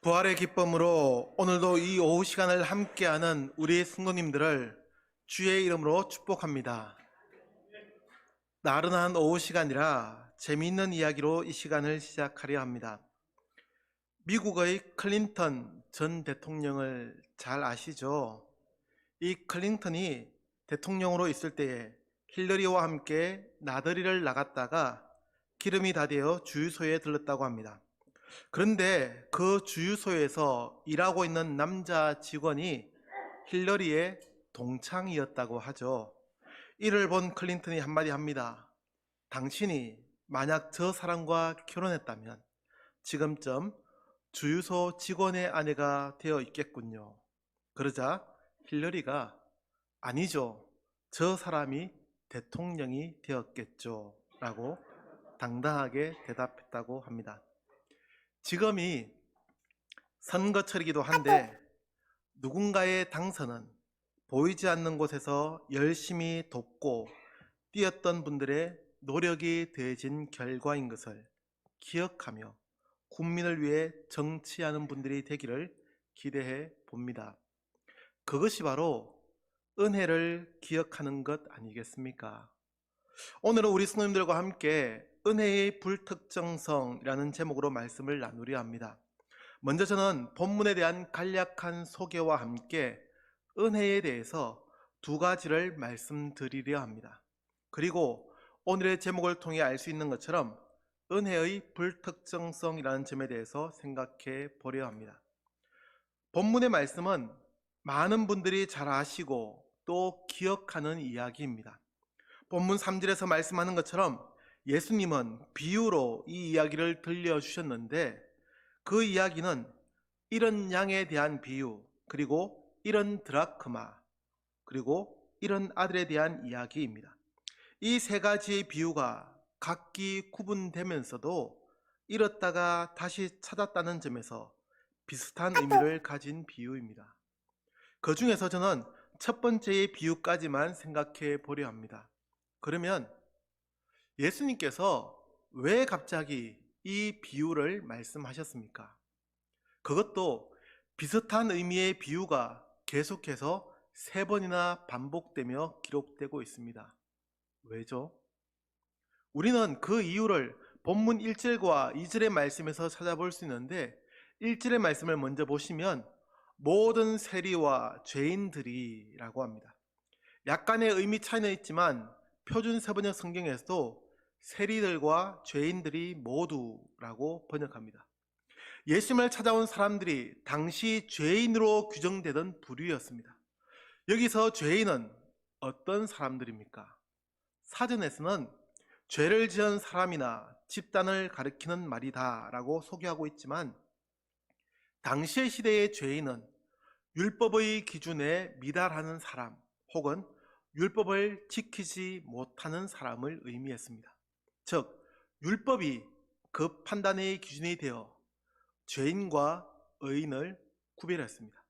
부활의 기쁨으로 오늘도 이 오후 시간을 함께하는 우리 성도님들을 주의 이름으로 축복합니다. 나른한 오후 시간이라 재미있는 이야기로 이 시간을 시작하려 합니다. 미국의 클린턴 전 대통령을 잘 아시죠? 이 클린턴이 대통령으로 있을 때에 힐러리와 함께 나들이를 나갔다가 기름이 다 되어 주유소에 들렀다고 합니다. 그런데 그 주유소에서 일하고 있는 남자 직원이 힐러리의 동창이었다고 하죠. 이를 본 클린턴이 한마디 합니다. 당신이 만약 저 사람과 결혼했다면 지금쯤 주유소 직원의 아내가 되어 있겠군요. 그러자 힐러리가 아니죠. 저 사람이 대통령이 되었겠죠. 라고 당당하게 대답했다고 합니다. 지금이 선거철이기도 한데 누군가의 당선은 보이지 않는 곳에서 열심히 돕고 뛰었던 분들의 노력이 더해진 결과인 것을 기억하며 국민을 위해 정치하는 분들이 되기를 기대해 봅니다. 그것이 바로 은혜를 기억하는 것 아니겠습니까? 오늘은 우리 성도님들과 함께 은혜의 불특정성이라는 제목으로 말씀을 나누려 합니다. 먼저 저는 본문에 대한 간략한 소개와 함께 은혜에 대해서 두 가지를 말씀드리려 합니다. 그리고 오늘의 제목을 통해 알 수 있는 것처럼 은혜의 불특정성이라는 점에 대해서 생각해 보려 합니다. 본문의 말씀은 많은 분들이 잘 아시고 또 기억하는 이야기입니다. 본문 3절에서 말씀하는 것처럼 예수님은 비유로 이 이야기를 들려주셨는데 그 이야기는 이런 양에 대한 비유, 그리고 이런 드라크마, 그리고 이런 아들에 대한 이야기입니다. 이 세 가지의 비유가 각기 구분되면서도 잃었다가 다시 찾았다는 점에서 비슷한 의미를 가진 비유입니다. 그 중에서 저는 첫 번째의 비유까지만 생각해 보려 합니다. 그러면 예수님께서 왜 갑자기 이 비유를 말씀하셨습니까? 그것도 비슷한 의미의 비유가 계속해서 세 번이나 반복되며 기록되고 있습니다. 왜죠? 우리는 그 이유를 본문 1절과 2절의 말씀에서 찾아볼 수 있는데 1절의 말씀을 먼저 보시면 모든 세리와 죄인들이라고 합니다. 약간의 의미 차이는 있지만 표준 세번역 성경에서도 세리들과 죄인들이 모두라고 번역합니다. 예수님을 찾아온 사람들이 당시 죄인으로 규정되던 부류였습니다. 여기서 죄인은 어떤 사람들입니까? 사전에서는 죄를 지은 사람이나 집단을 가리키는 말이다라고 소개하고 있지만 당시의 시대의 죄인은 율법의 기준에 미달하는 사람 혹은 율법을 지키지 못하는 사람을 의미했습니다. 즉, 율법이 그 판단의 기준이 되어 죄인과 의인을 구별했습니다.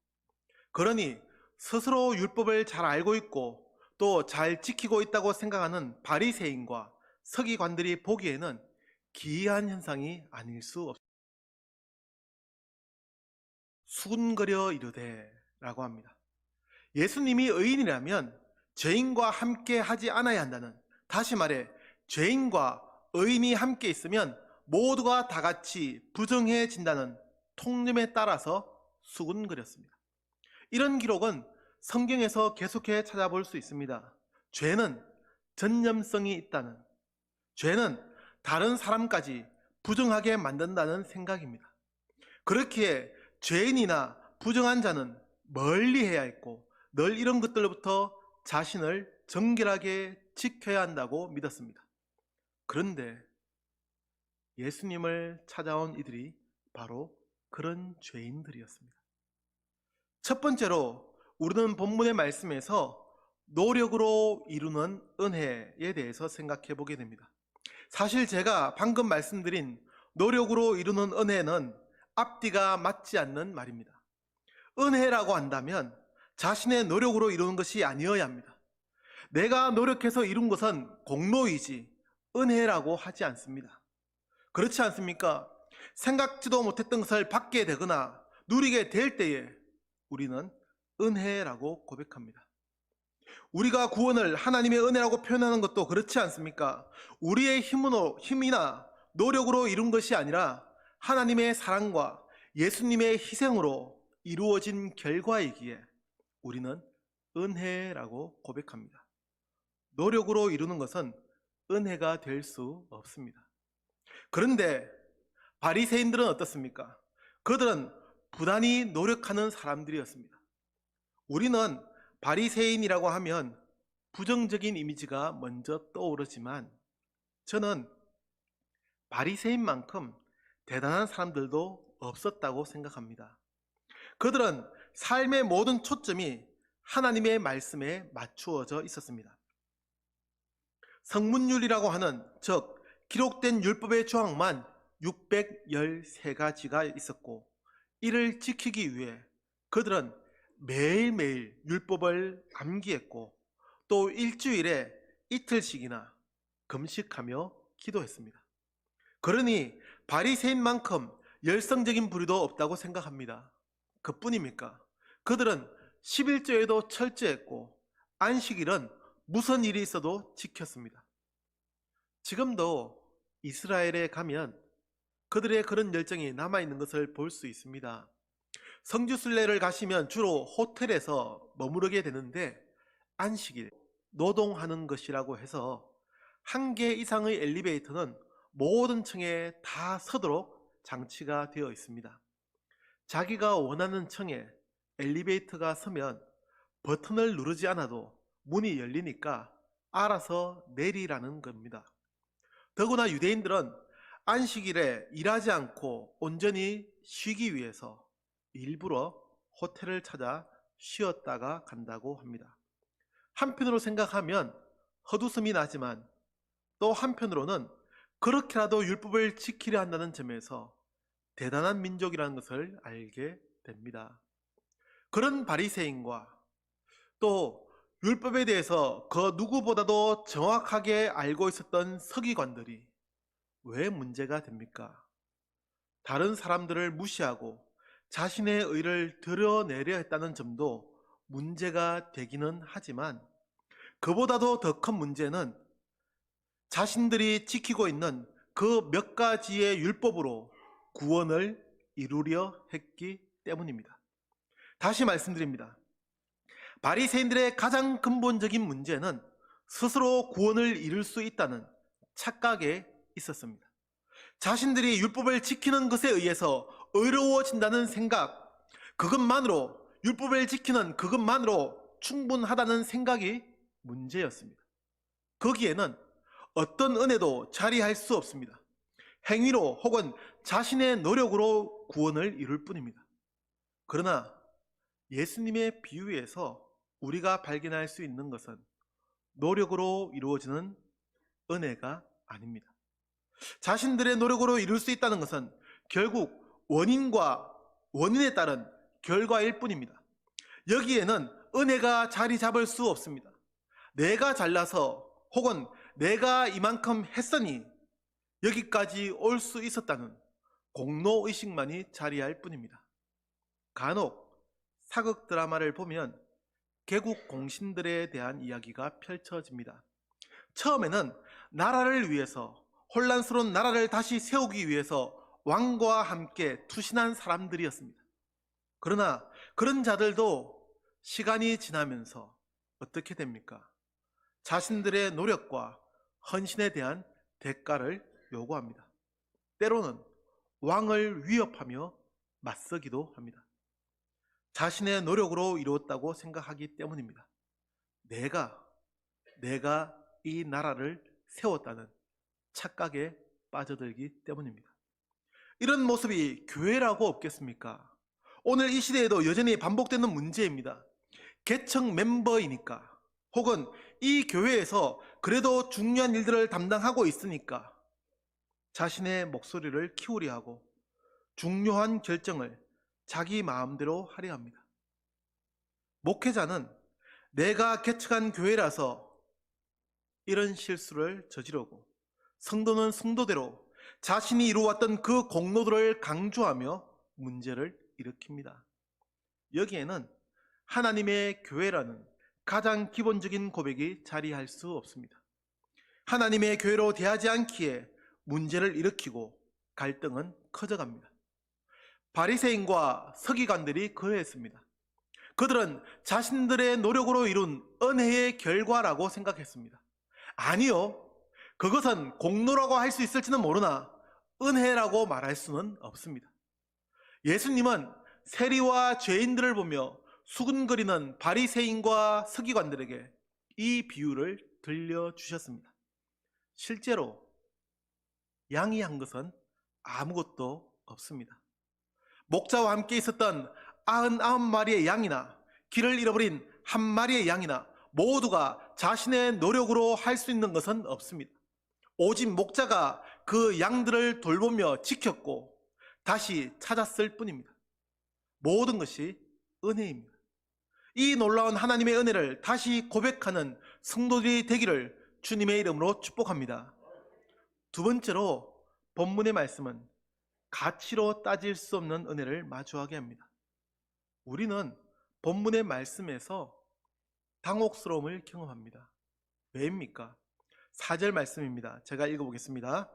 그러니 스스로 율법을 잘 알고 있고 또 잘 지키고 있다고 생각하는 바리새인과 서기관들이 보기에는 기이한 현상이 아닐 수 없습니다. 수군거려 이르되 라고 합니다. 예수님이 의인이라면 죄인과 함께 하지 않아야 한다는 다시 말해 죄인과 의인이 함께 있으면 모두가 다 같이 부정해진다는 통념에 따라서 수군거렸습니다. 이런 기록은 성경에서 계속해 찾아볼 수 있습니다. 죄는 전념성이 있다는, 죄는 다른 사람까지 부정하게 만든다는 생각입니다. 그렇기에 죄인이나 부정한 자는 멀리 해야 했고, 늘 이런 것들로부터 자신을 정결하게 지켜야 한다고 믿었습니다. 그런데 예수님을 찾아온 이들이 바로 그런 죄인들이었습니다. 첫 번째로 우리는 본문의 말씀에서 노력으로 이루는 은혜에 대해서 생각해 보게 됩니다. 사실 제가 방금 말씀드린 노력으로 이루는 은혜는 앞뒤가 맞지 않는 말입니다. 은혜라고 한다면 자신의 노력으로 이루는 것이 아니어야 합니다. 내가 노력해서 이룬 것은 공로이지 은혜라고 하지 않습니다. 그렇지 않습니까? 생각지도 못했던 것을 받게 되거나 누리게 될 때에 우리는 은혜라고 고백합니다. 우리가 구원을 하나님의 은혜라고 표현하는 것도 그렇지 않습니까? 우리의 힘으로, 힘이나 노력으로 이룬 것이 아니라 하나님의 사랑과 예수님의 희생으로 이루어진 결과이기에 우리는 은혜라고 고백합니다. 노력으로 이루는 것은 은혜가 될 수 없습니다. 그런데 바리새인들은 어떻습니까? 그들은 부단히 노력하는 사람들이었습니다. 우리는 바리새인이라고 하면 부정적인 이미지가 먼저 떠오르지만 저는 바리새인만큼 대단한 사람들도 없었다고 생각합니다. 그들은 삶의 모든 초점이 하나님의 말씀에 맞추어져 있었습니다. 성문율이라고 하는 즉 기록된 율법의 조항만 613가지가 있었고 이를 지키기 위해 그들은 매일매일 율법을 암기했고 또 일주일에 이틀씩이나 금식하며 기도했습니다. 그러니 바리새인만큼 열성적인 부류도 없다고 생각합니다. 그뿐입니까? 그들은 11조에도 철저했고 안식일은 무슨 일이 있어도 지켰습니다. 지금도 이스라엘에 가면 그들의 그런 열정이 남아있는 것을 볼 수 있습니다. 성주순례를 가시면 주로 호텔에서 머무르게 되는데 안식일, 노동하는 것이라고 해서 한 개 이상의 엘리베이터는 모든 층에 다 서도록 장치가 되어 있습니다. 자기가 원하는 층에 엘리베이터가 서면 버튼을 누르지 않아도 문이 열리니까 알아서 내리라는 겁니다. 더구나 유대인들은 안식일에 일하지 않고 온전히 쉬기 위해서 일부러 호텔을 찾아 쉬었다가 간다고 합니다. 한편으로 생각하면 헛웃음이 나지만 또 한편으로는 그렇게라도 율법을 지키려 한다는 점에서 대단한 민족이라는 것을 알게 됩니다. 그런 바리새인과 또 율법에 대해서 그 누구보다도 정확하게 알고 있었던 서기관들이 왜 문제가 됩니까? 다른 사람들을 무시하고 자신의 의를 드러내려 했다는 점도 문제가 되기는 하지만 그보다도 더 큰 문제는 자신들이 지키고 있는 그 몇 가지의 율법으로 구원을 이루려 했기 때문입니다. 다시 말씀드립니다. 바리새인들의 가장 근본적인 문제는 스스로 구원을 이룰 수 있다는 착각에 있었습니다. 자신들이 율법을 지키는 것에 의해서 의로워진다는 생각, 그것만으로 율법을 지키는 그것만으로 충분하다는 생각이 문제였습니다. 거기에는 어떤 은혜도 자리할 수 없습니다. 행위로 혹은 자신의 노력으로 구원을 이룰 뿐입니다. 그러나 예수님의 비유에서 우리가 발견할 수 있는 것은 노력으로 이루어지는 은혜가 아닙니다. 자신들의 노력으로 이룰 수 있다는 것은 결국 원인과 원인에 따른 결과일 뿐입니다. 여기에는 은혜가 자리 잡을 수 없습니다. 내가 잘나서 혹은 내가 이만큼 했으니 여기까지 올 수 있었다는 공로의식만이 자리할 뿐입니다. 간혹 사극 드라마를 보면 개국 공신들에 대한 이야기가 펼쳐집니다. 처음에는 나라를 위해서 혼란스러운 나라를 다시 세우기 위해서 왕과 함께 투신한 사람들이었습니다. 그러나 그런 자들도 시간이 지나면서 어떻게 됩니까? 자신들의 노력과 헌신에 대한 대가를 요구합니다. 때로는 왕을 위협하며 맞서기도 합니다. 자신의 노력으로 이루었다고 생각하기 때문입니다. 내가, 내가 이 나라를 세웠다는 착각에 빠져들기 때문입니다. 이런 모습이 교회라고 없겠습니까? 오늘 이 시대에도 여전히 반복되는 문제입니다. 개척 멤버이니까 혹은 이 교회에서 그래도 중요한 일들을 담당하고 있으니까 자신의 목소리를 키우려 하고 중요한 결정을 자기 마음대로 하려 합니다. 목회자는 내가 개척한 교회라서 이런 실수를 저지르고 성도는 성도대로 자신이 이루었던 그 공로들을 강조하며 문제를 일으킵니다. 여기에는 하나님의 교회라는 가장 기본적인 고백이 자리할 수 없습니다. 하나님의 교회로 대하지 않기에 문제를 일으키고 갈등은 커져갑니다. 바리새인과 서기관들이 그러했습니다. 그들은 자신들의 노력으로 이룬 은혜의 결과라고 생각했습니다. 아니요. 그것은 공로라고 할 수 있을지는 모르나 은혜라고 말할 수는 없습니다. 예수님은 세리와 죄인들을 보며 수군거리는 바리새인과 서기관들에게 이 비유를 들려주셨습니다. 실제로 양이 한 것은 아무것도 없습니다. 목자와 함께 있었던 99마리의 양이나 길을 잃어버린 한 마리의 양이나 모두가 자신의 노력으로 할 수 있는 것은 없습니다. 오직 목자가 그 양들을 돌보며 지켰고 다시 찾았을 뿐입니다. 모든 것이 은혜입니다. 이 놀라운 하나님의 은혜를 다시 고백하는 성도들이 되기를 주님의 이름으로 축복합니다. 두 번째로 본문의 말씀은 가치로 따질 수 없는 은혜를 마주하게 합니다. 우리는 본문의 말씀에서 당혹스러움을 경험합니다. 왜입니까? 4절 말씀입니다. 제가 읽어보겠습니다.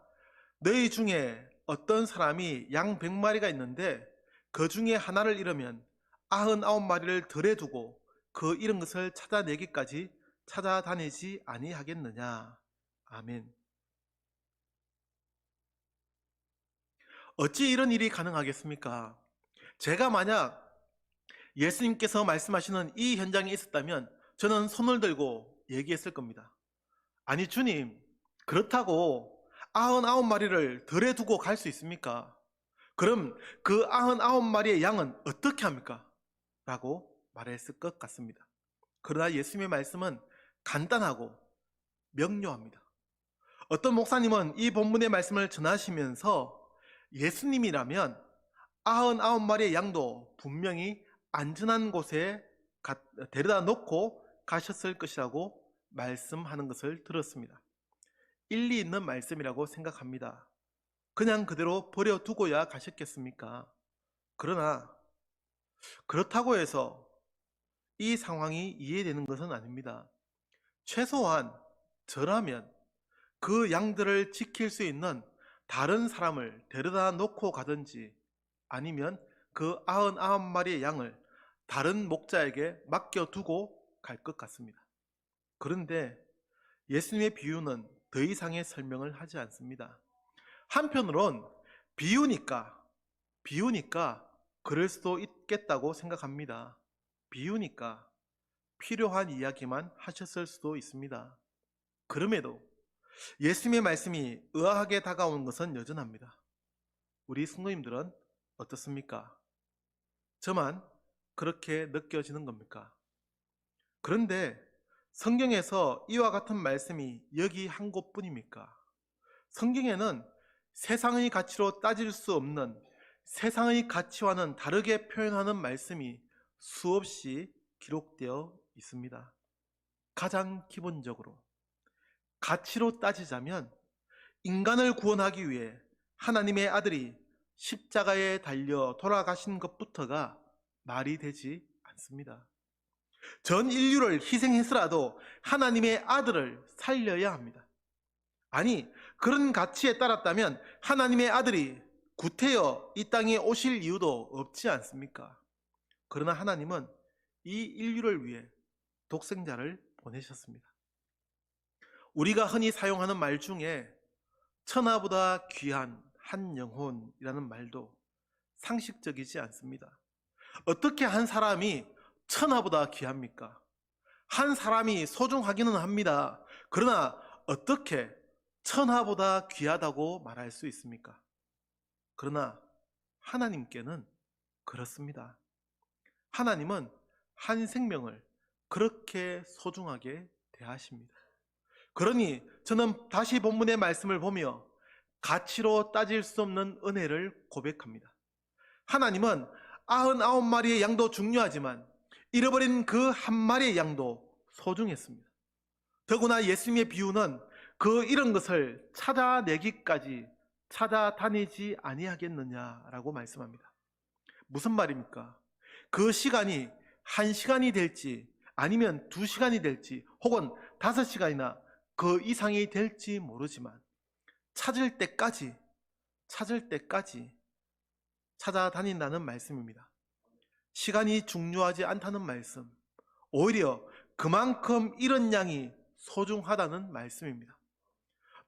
너희 중에 어떤 사람이 양 100마리가 있는데 그 중에 하나를 잃으면 99마리를 덜에 두고 그 잃은 것을 찾아내기까지 찾아다니지 아니하겠느냐. 아멘. 어찌 이런 일이 가능하겠습니까? 제가 만약 예수님께서 말씀하시는 이 현장에 있었다면 저는 손을 들고 얘기했을 겁니다. 아니, 주님, 그렇다고 99마리를 덜에 두고 갈 수 있습니까? 그럼 그 99마리의 양은 어떻게 합니까? 라고 말했을 것 같습니다. 그러나 예수님의 말씀은 간단하고 명료합니다. 어떤 목사님은 이 본문의 말씀을 전하시면서 예수님이라면 99마리의 양도 분명히 안전한 곳에 가- 데려다 놓고 가셨을 것이라고 말씀하는 것을 들었습니다. 일리 있는 말씀이라고 생각합니다. 그냥 그대로 버려두고야 가셨겠습니까? 그러나 그렇다고 해서 이 상황이 이해되는 것은 아닙니다. 최소한 저라면 그 양들을 지킬 수 있는 다른 사람을 데려다 놓고 가든지 아니면 그 99마리의 양을 다른 목자에게 맡겨두고 갈 것 같습니다. 그런데 예수님의 비유는 더 이상의 설명을 하지 않습니다. 한편으론 비유니까, 비유니까 그럴 수도 있겠다고 생각합니다. 비유니까 필요한 이야기만 하셨을 수도 있습니다. 그럼에도 예수님의 말씀이 의아하게 다가오는 것은 여전합니다. 우리 성도님들은 어떻습니까? 저만 그렇게 느껴지는 겁니까? 그런데 성경에서 이와 같은 말씀이 여기 한 곳뿐입니까? 성경에는 세상의 가치로 따질 수 없는 세상의 가치와는 다르게 표현하는 말씀이 수없이 기록되어 있습니다. 가장 기본적으로 가치로 따지자면 인간을 구원하기 위해 하나님의 아들이 십자가에 달려 돌아가신 것부터가 말이 되지 않습니다. 전 인류를 희생해서라도 하나님의 아들을 살려야 합니다. 아니, 그런 가치에 따랐다면 하나님의 아들이 구태여 이 땅에 오실 이유도 없지 않습니까? 그러나 하나님은 이 인류를 위해 독생자를 보내셨습니다. 우리가 흔히 사용하는 말 중에 천하보다 귀한 한 영혼이라는 말도 상식적이지 않습니다. 어떻게 한 사람이 천하보다 귀합니까? 한 사람이 소중하기는 합니다. 그러나 어떻게 천하보다 귀하다고 말할 수 있습니까? 그러나 하나님께는 그렇습니다. 하나님은 한 생명을 그렇게 소중하게 대하십니다. 그러니 저는 다시 본문의 말씀을 보며 가치로 따질 수 없는 은혜를 고백합니다. 하나님은 99마리의 양도 중요하지만 잃어버린 그 한 마리의 양도 소중했습니다. 더구나 예수님의 비유는 그 잃은 것을 찾아내기까지 찾아다니지 아니하겠느냐라고 말씀합니다. 무슨 말입니까? 그 시간이 한 시간이 될지 아니면 두 시간이 될지 혹은 다섯 시간이나 그 이상이 될지 모르지만 찾을 때까지 찾을 때까지 찾아다닌다는 말씀입니다. 시간이 중요하지 않다는 말씀. 오히려 그만큼 이런 양이 소중하다는 말씀입니다.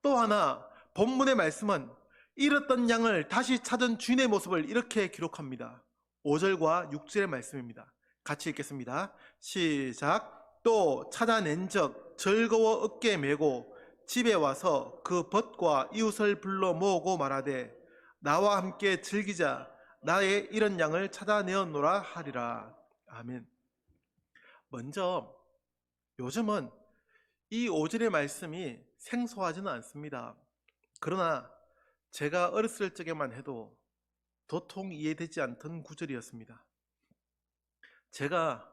또 하나 본문의 말씀은 잃었던 양을 다시 찾은 주인의 모습을 이렇게 기록합니다. 5절과 6절의 말씀입니다. 같이 읽겠습니다. 시작. 또 찾아낸 적 즐거워 어깨 메고 집에 와서 그 벗과 이웃을 불러 모으고 말하되 나와 함께 즐기자 나의 이런 양을 찾아내었노라 하리라. 아멘. 먼저 요즘은 이 5절의 말씀이 생소하지는 않습니다. 그러나 제가 어렸을 적에만 해도 도통 이해되지 않던 구절이었습니다. 제가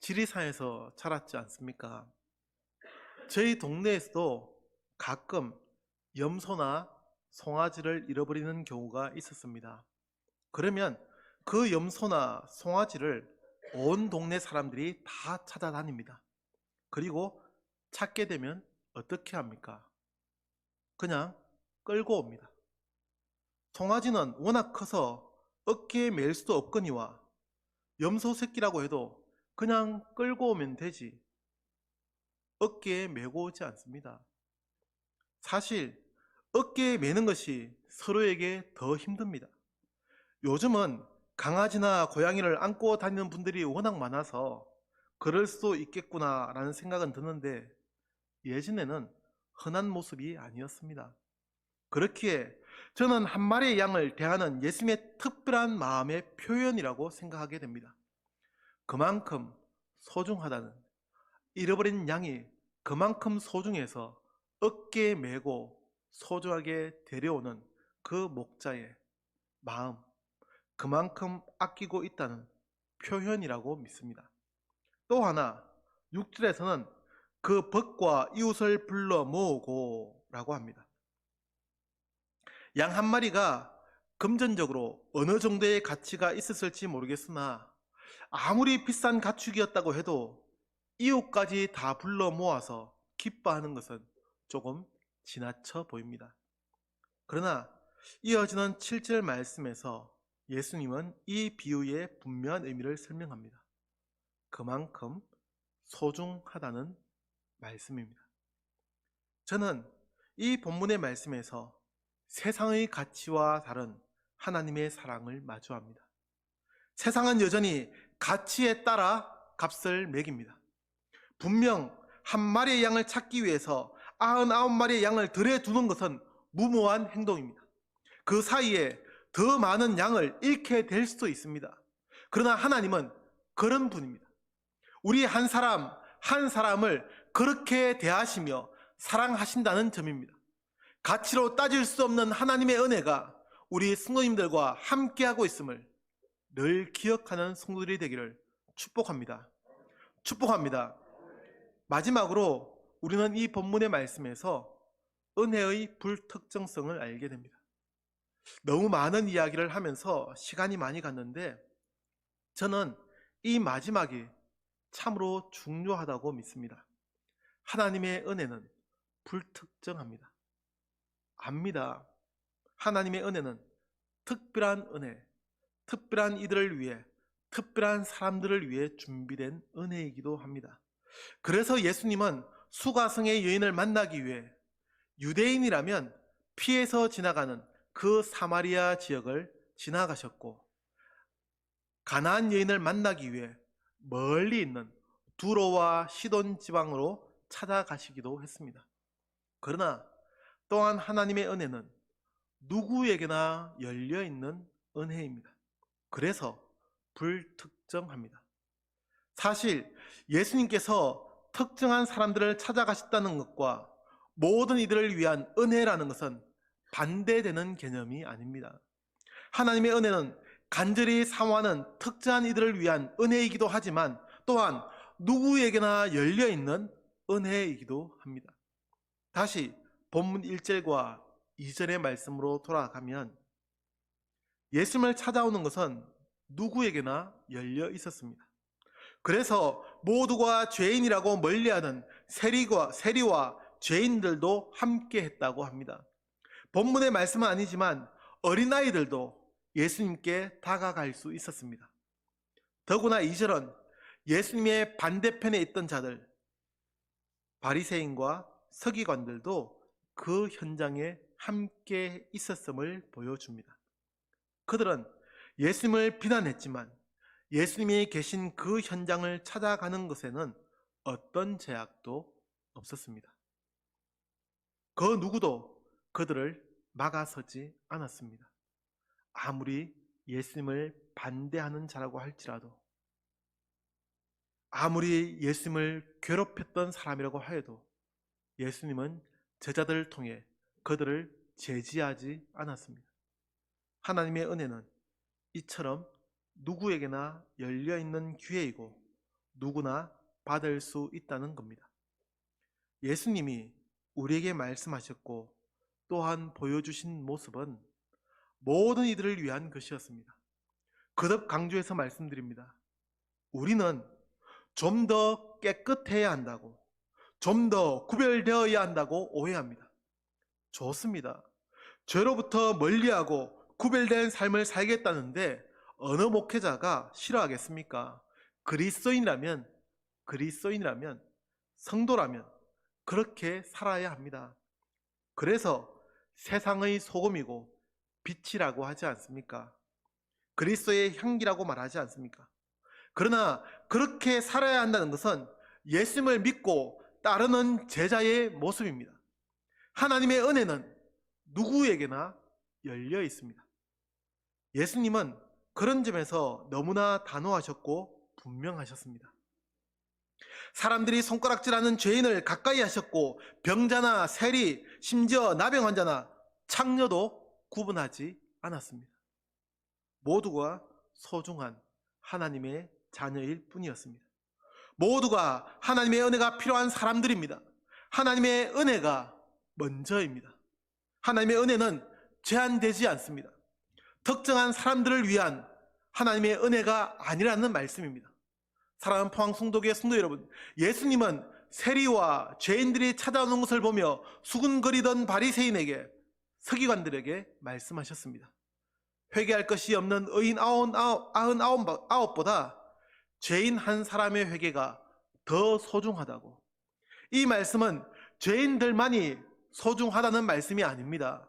지리산에서 자랐지 않습니까? 저희 동네에서도 가끔 염소나 송아지를 잃어버리는 경우가 있었습니다. 그러면 그 염소나 송아지를 온 동네 사람들이 다 찾아다닙니다. 그리고 찾게 되면 어떻게 합니까? 그냥 끌고 옵니다. 송아지는 워낙 커서 어깨에 맬 수도 없거니와 염소 새끼라고 해도 그냥 끌고 오면 되지. 어깨에 메고 오지 않습니다. 사실 어깨에 메는 것이 서로에게 더 힘듭니다. 요즘은 강아지나 고양이를 안고 다니는 분들이 워낙 많아서 그럴 수도 있겠구나라는 생각은 드는데 예전에는 흔한 모습이 아니었습니다. 그렇기에 저는 한 마리의 양을 대하는 예수님의 특별한 마음의 표현이라고 생각하게 됩니다. 그만큼 소중하다는 잃어버린 양이 그만큼 소중해서 어깨에 메고 소중하게 데려오는 그 목자의 마음, 그만큼 아끼고 있다는 표현이라고 믿습니다. 또 하나, 6절에서는 그 벗과 이웃을 불러 모으고 라고 합니다. 양 한 마리가 금전적으로 어느 정도의 가치가 있었을지 모르겠으나 아무리 비싼 가축이었다고 해도 이웃까지 다 불러 모아서 기뻐하는 것은 조금 지나쳐 보입니다. 그러나 이어지는 7절 말씀에서 예수님은 이 비유의 분명한 의미를 설명합니다. 그만큼 소중하다는 말씀입니다. 저는 이 본문의 말씀에서 세상의 가치와 다른 하나님의 사랑을 마주합니다. 세상은 여전히 가치에 따라 값을 매깁니다. 분명 한 마리의 양을 찾기 위해서 99마리의 양을 들에 두는 것은 무모한 행동입니다. 그 사이에 더 많은 양을 잃게 될 수도 있습니다. 그러나 하나님은 그런 분입니다. 우리 한 사람, 한 사람을 그렇게 대하시며 사랑하신다는 점입니다. 가치로 따질 수 없는 하나님의 은혜가 우리 성도님들과 함께하고 있음을 늘 기억하는 성도들이 되기를 축복합니다. 축복합니다. 마지막으로 우리는 이 본문의 말씀에서 은혜의 불특정성을 알게 됩니다. 너무 많은 이야기를 하면서 시간이 많이 갔는데 저는 이 마지막이 참으로 중요하다고 믿습니다. 하나님의 은혜는 불특정합니다. 압니다. 하나님의 은혜는 특별한 은혜, 특별한 이들을 위해, 특별한 사람들을 위해 준비된 은혜이기도 합니다. 그래서 예수님은 수가성의 여인을 만나기 위해 유대인이라면 피해서 지나가는 그 사마리아 지역을 지나가셨고 가나안 여인을 만나기 위해 멀리 있는 두로와 시돈 지방으로 찾아가시기도 했습니다. 그러나 또한 하나님의 은혜는 누구에게나 열려 있는 은혜입니다. 그래서 불특정합니다. 사실 예수님께서 특정한 사람들을 찾아가셨다는 것과 모든 이들을 위한 은혜라는 것은 반대되는 개념이 아닙니다. 하나님의 은혜는 간절히 사모하는 특정한 이들을 위한 은혜이기도 하지만 또한 누구에게나 열려 있는 은혜이기도 합니다. 다시 본문 1절과 이전의 말씀으로 돌아가면 예수님을 찾아오는 것은 누구에게나 열려 있었습니다. 그래서 모두가 죄인이라고 멀리하는 세리와 세리와 죄인들도 함께 했다고 합니다. 본문의 말씀은 아니지만 어린아이들도 예수님께 다가갈 수 있었습니다. 더구나 이절은 예수님의 반대편에 있던 자들, 바리새인과 서기관들도 그 현장에 함께 있었음을 보여줍니다. 그들은 예수님을 비난했지만 예수님이 계신 그 현장을 찾아가는 것에는 어떤 제약도 없었습니다. 그 누구도 그들을 막아서지 않았습니다. 아무리 예수님을 반대하는 자라고 할지라도 아무리 예수님을 괴롭혔던 사람이라고 하여도 예수님은 제자들을 통해 그들을 제지하지 않았습니다. 하나님의 은혜는 이처럼 누구에게나 열려 있는 기회이고 누구나 받을 수 있다는 겁니다. 예수님이 우리에게 말씀하셨고 또한 보여주신 모습은 모든 이들을 위한 것이었습니다. 거듭 강조해서 말씀드립니다. 우리는 좀 더 깨끗해야 한다고, 좀 더 구별되어야 한다고 오해합니다. 좋습니다. 죄로부터 멀리하고 구별된 삶을 살겠다는데 어느 목회자가 싫어하겠습니까? 그리스도인이라면 그리스도인이라면 성도라면 그렇게 살아야 합니다. 그래서 세상의 소금이고 빛이라고 하지 않습니까? 그리스도의 향기라고 말하지 않습니까? 그러나 그렇게 살아야 한다는 것은 예수님을 믿고 따르는 제자의 모습입니다. 하나님의 은혜는 누구에게나 열려 있습니다. 예수님은 그런 점에서 너무나 단호하셨고 분명하셨습니다. 사람들이 손가락질하는 죄인을 가까이 하셨고 병자나 세리, 심지어 나병 환자나 창녀도 구분하지 않았습니다. 모두가 소중한 하나님의 자녀일 뿐이었습니다. 모두가 하나님의 은혜가 필요한 사람들입니다. 하나님의 은혜가 먼저입니다. 하나님의 은혜는 제한되지 않습니다. 특정한 사람들을 위한 하나님의 은혜가 아니라는 말씀입니다. 사랑하는 포항 성도교의 성도 여러분, 예수님은 세리와 죄인들이 찾아오는 것을 보며 수군거리던 바리새인에게 서기관들에게 말씀하셨습니다. 회개할 것이 없는 의인 아흔 아홉 보다 죄인 한 사람의 회개가 더 소중하다고. 이 말씀은 죄인들만이 소중하다는 말씀이 아닙니다.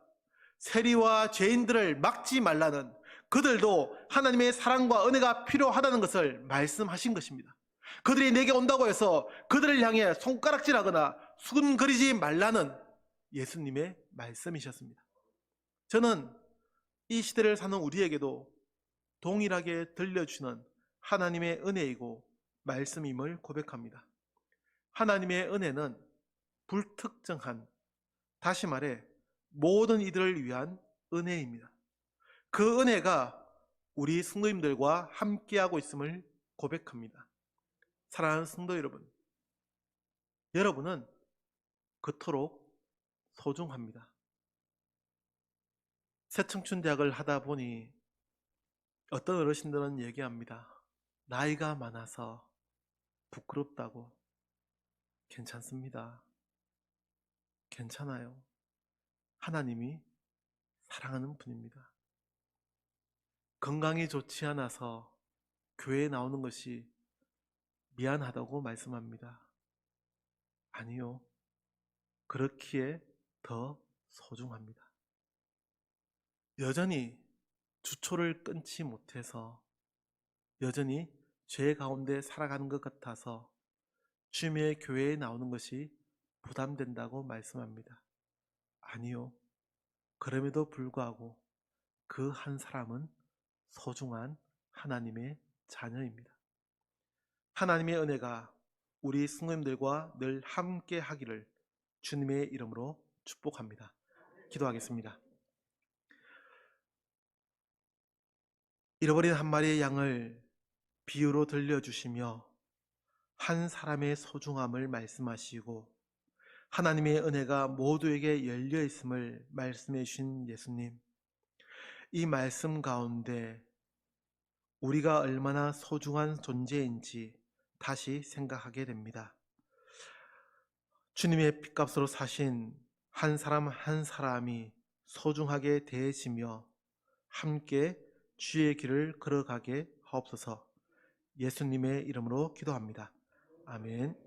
세리와 죄인들을 막지 말라는 그들도 하나님의 사랑과 은혜가 필요하다는 것을 말씀하신 것입니다. 그들이 내게 온다고 해서 그들을 향해 손가락질하거나 수근거리지 말라는 예수님의 말씀이셨습니다. 저는 이 시대를 사는 우리에게도 동일하게 들려주는 하나님의 은혜이고 말씀임을 고백합니다. 하나님의 은혜는 불특정한, 다시 말해 모든 이들을 위한 은혜입니다. 그 은혜가 우리 성도님들과 함께하고 있음을 고백합니다. 사랑하는 성도 여러분, 여러분은 그토록 소중합니다. 새청춘대학을 하다 보니 어떤 어르신들은 얘기합니다. 나이가 많아서 부끄럽다고. 괜찮습니다. 괜찮아요. 하나님이 사랑하는 분입니다. 건강이 좋지 않아서 교회에 나오는 것이 미안하다고 말씀합니다. 아니요. 그렇기에 더 소중합니다. 여전히 주초를 끊지 못해서 여전히 죄 가운데 살아가는 것 같아서 주님의 교회에 나오는 것이 부담된다고 말씀합니다. 아니요. 그럼에도 불구하고 그 한 사람은 소중한 하나님의 자녀입니다. 하나님의 은혜가 우리 승님들과 늘 함께 하기를 주님의 이름으로 축복합니다. 기도하겠습니다. 잃어버린 한 마리의 양을 비유로 들려주시며 한 사람의 소중함을 말씀하시고 하나님의 은혜가 모두에게 열려 있음을 말씀해 주신 예수님. 이 말씀 가운데 우리가 얼마나 소중한 존재인지 다시 생각하게 됩니다. 주님의 핏값으로 사신 한 사람 한 사람이 소중하게 대해지며 함께 주의 길을 걸어가게 하옵소서 예수님의 이름으로 기도합니다. 아멘.